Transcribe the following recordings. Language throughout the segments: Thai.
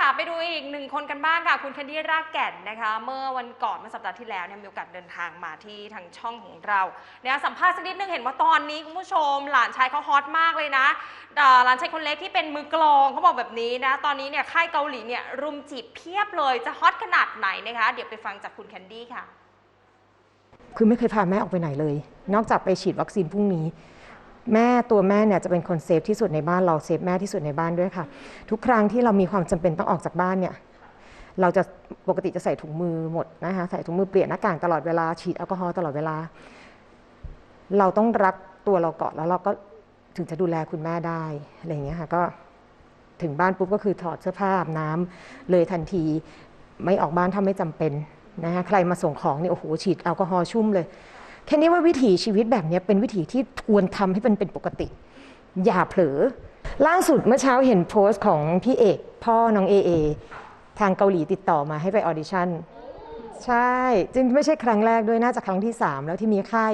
ค่ะ ไปดูอีกหนึ่งคนกันบ้างค่ะ คุณแคนดี้รากแก่นนะคะ เมื่อวันก่อนเมื่อสัปดาห์ที่แล้วเนี่ยมีโอกาสเดินทางมาที่ทางช่องของเราเนี่ยสัมภาษณ์สักนิดนึงเห็นว่าตอนนี้คุณผู้ชม หลานชายเขาฮอตมากเลยนะอ่าหลานชายคนเล็กที่เป็นมือกลองเขาบอกแบบนี้นะ ตอนนี้เนี่ยค่ายเกาหลีเนี่ยรุมจีบเพียบเลยจะฮอตขนาดไหนนะคะ เดี๋ยวไปฟังจากคุณแคนดี้ค่ะ คือไม่เคยพาแม่ออกไปไหนเลย นอกจากไปฉีดวัคซีนพรุ่งนี้ แม่ตัวแม่เนี่ยจะเป็นคนเซฟที่สุดในบ้านเราเซฟแม่ที่สุดในบ้านด้วยค่ะ ทุกครั้งที่เรามีความจำเป็นต้องออกจากบ้านเนี่ยเราจะปกติจะใส่ถุงมือหมดนะคะใส่ถุงมือเปลี่ยนหน้ากากตลอดเวลาฉีดแอลกอฮอล์ตลอดเวลา เราต้องรักตัวเราก่อนแล้วเราก็ถึงจะดูแลคุณแม่ได้อะไรอย่างเงี้ยค่ะก็ถึงบ้านปุ๊บก็คือถอดเสื้อผ้าอาบน้ำเลยทันทีไม่ออกบ้านถ้าไม่จำเป็นนะคะใครมาส่งของเนี่ยโอ้โหฉีดแอลกอฮอล์ชุ่มเลย แค่นี้ว่าวิถีชีวิตแบบนี้เป็นวิถีที่ควรทำให้มันเป็นปกติ อย่าเผลอ ล่าสุดเมื่อเช้าเห็นโพสต์ของพี่เอก พ่อน้องเอเอทางเกาหลีติดต่อมาให้ไปออดิชั่นใช่จึงไม่ใช่ครั้งแรกด้วยน่าจะครั้งที่ 3 แล้วที่มีค่าย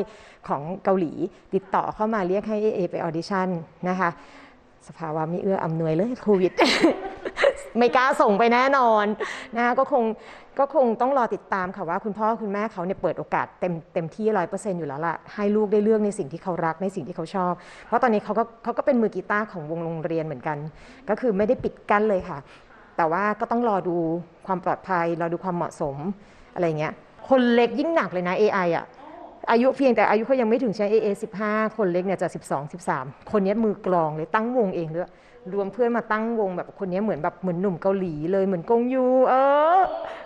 ของเกาหลี ติดต่อเข้ามาเรียกให้เอเอไปออดิชั่นนะคะ สภาวะม่เอื้ออำนวยเลยโควิดไม่กล้าส่งไปแน่นอนนะคะก็คง ก็คงต้องรอติดตามค่ะว่าคุณพ่อคุณแม่เขาเนี่ยเปิดโอกาสเต็มเต็มที่ร้อยเปอร์เซ็นต์อยู่แล้วล่ะให้ลูกได้เลือกในสิ่งที่เขารักในสิ่งที่เขาชอบ เพราะตอนนี้เขาก็เขาก็เป็นมือกีตาร์ของวงโรงเรียนเหมือนกัน ก็คือไม่ได้ปิดกั้นเลยค่ะ แต่ว่าก็ต้องรอดูความปลอดภัยรอดูความเหมาะสมอะไรเงี้ยคนเล็กยิ่งหนักเลยนะ AI อะ อายุเพียงแต่อายุเขายังไม่ถึงใช้ AA 15 คนเล็กเนี่ยจะ12 13 คนนี้มือกลองเลยตั้งวงเองด้วยรวมเพื่อนมาตั้งวงแบบคนนี้เหมือนแบบเหมือนหนุ่มเกาหลีเลยเหมือนกงยู เออ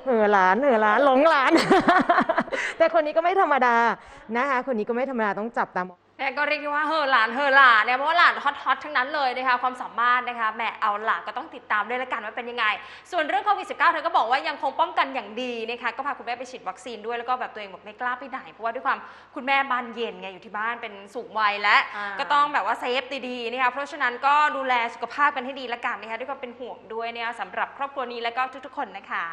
เออหลานเออหลานหลงหลาน แต่คนนี้ก็ไม่ธรรมดานะคะคนนี้ก็ไม่ธรรมดาต้องจับตามอง นี่ยก็เรียกได้ว่าเฮอหลานเฮอหลานเนี่ยเพราะว่าหลานฮอตฮอตทั้งนั้นเลยนะคะความสามารถนะคะแหมเอาหลานก็ต้องติดตามด้วยละกันว่าเป็นยังไง ส่วนเรื่องโควิด -19 เธอก็บอกว่ายังคงป้องกันอย่างดีนะคะก็พาคุณแม่ไปฉีดวัคซีนด้วยแล้วก็แบบตัวเองแบบไม่กล้าไปไหนเพราะว่าด้วยความคุณแม่บ้านเย็นไงอยู่ที่บ้านเป็นสูงวัยและอ่าก็ต้องแบบว่าเซฟดีๆนะคะเพราะฉะนั้นก็ดูแลสุขภาพกันให้ดีละกันนะคะด้วยความเป็นห่วงด้วยเนี่ยสำหรับครอบครัวนี้แล้วก็ทุกๆคนนะคะ